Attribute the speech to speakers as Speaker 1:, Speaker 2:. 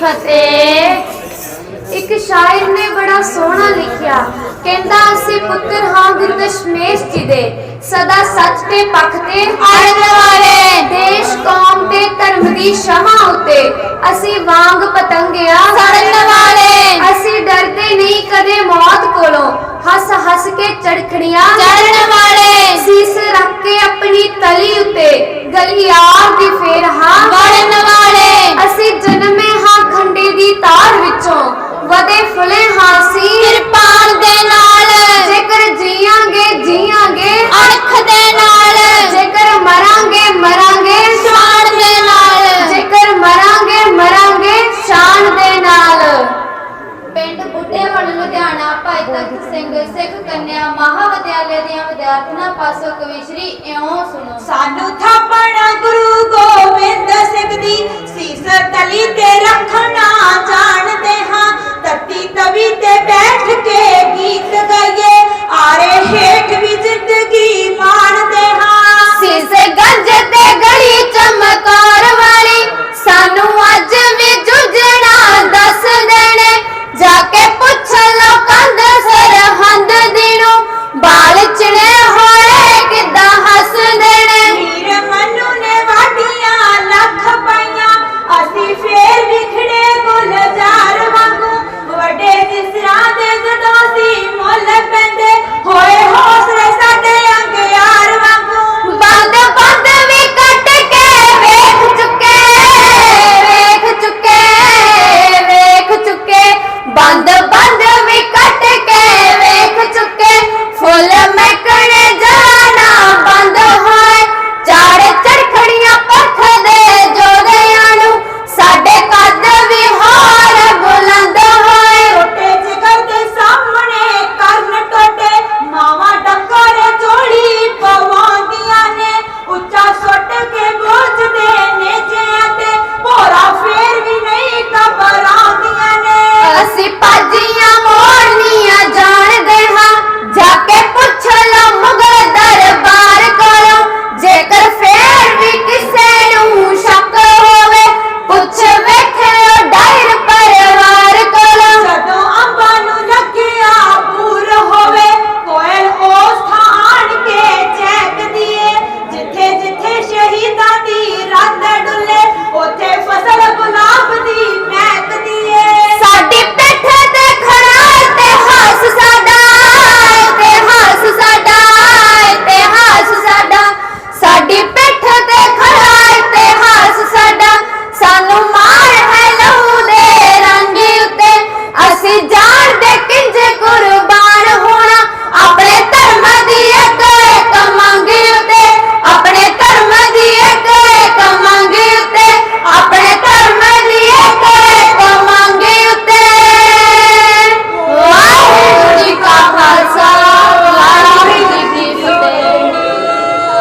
Speaker 1: ਫਤਿਹ। ਇੱਕ ਸ਼ਾਇਰ ਨੇ ਬੜਾ ਸੋਹਣਾ ਲਿਖਿਆ। ਕਹਿੰਦਾ, ਅਸੀਂ ਪੁੱਤਰ ਹਾਂ ਗੁਰੂ ਦਸ਼ਮੇਸ਼ ਜੀ ਦੇ। ਸਦਾ ਸੱਚ ਤੇ ਪੱਖ ਤੇ ਅੜਨ ਵਾਲੇ। ਦੇਸ਼, ਕੌਮ ਤੇ ਧਰਮ ਦੀ ਸ਼ਮਾ ਉਤੇ ਅਸੀਂ ਵਾਂਗ ਪਤੰਗਿਆ। ਸੜਨ ਵਾਲੇ
Speaker 2: ਭਾਈ ਤਖਤ ਸਿੰਘ, ਸਿੱਖ ਕੰਨਿਆ, ਮਹਾਵਿਦਿਆਲੇ ਦੀਆਂ ਵਿਦਿਆਰਥਣਾਂ ਪਾਸੋਂ ਕਵਿਸ਼ਰੀ ਇਉਂ ਸੁਣੋ।
Speaker 3: ਸਾਨੂੰ ਥਾਪਣਾ ਗੁਰੂ ਗੋਬਿੰਦ ਸਿੰਘ ਦੀ ਸੀਸ ਤਲੀ ਤੇ ਰੱਖਣਾ